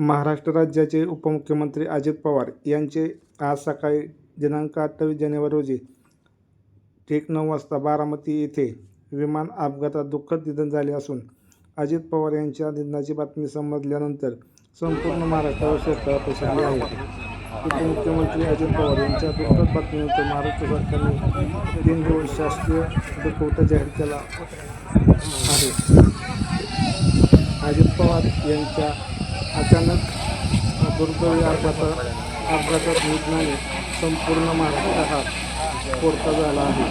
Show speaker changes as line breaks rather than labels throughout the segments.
महाराष्ट्र राज्याचे उपमुख्यमंत्री अजित पवार यांचे आज सकाळी दिनांक अठ्ठावीस जानेवारी रोजी ठीक नऊ वाजता बारामती येथे विमान अपघातात दुःखद निधन झाले असून अजित पवार यांच्या निधनाची बातमी समजल्यानंतर संपूर्ण महाराष्ट्रावर श्रद्धा पसरली आहे उपमुख्यमंत्री अजित पवार यांच्या दुःखद बातमीनंतर महाराष्ट्र सरकारने तीन दिवस शासकीय दुखवटा जाहीर केला आहे अजित पवार यांच्या अचानक दुर्दैवी अपघाता अपघातात निघणारे संपूर्ण महाराष्ट्र हा कोरता झाला आहे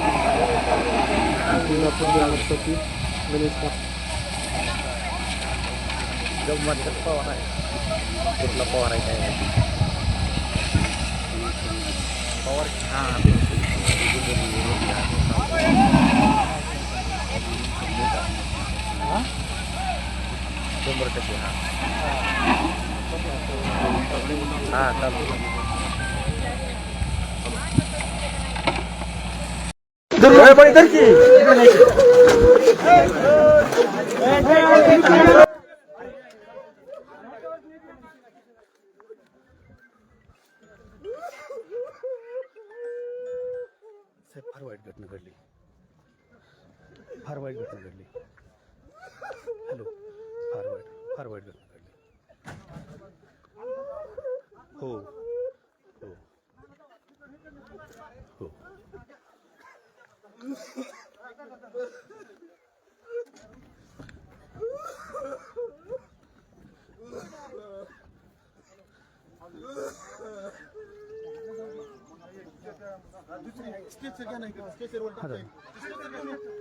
गणेश
पवार आहे कुठला पवार आहे काय पवार हां शंभर टक्के हां हां चालू साहेब फार वाईट घटना घडली फार वाईट घटना घडली हॅलो फार वाईट घटना घडली हो हो हो दुसरी स्केचर घ्या नाही स्केचर वर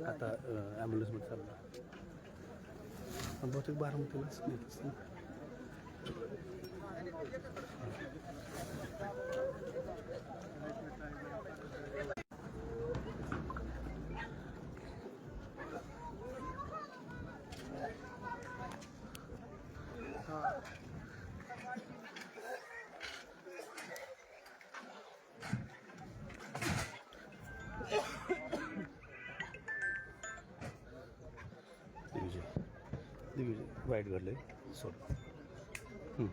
kata eh, ambulans besar ambulans itu barang itu sini Thank you. ഇത് വൈഡ് കളർ സോറി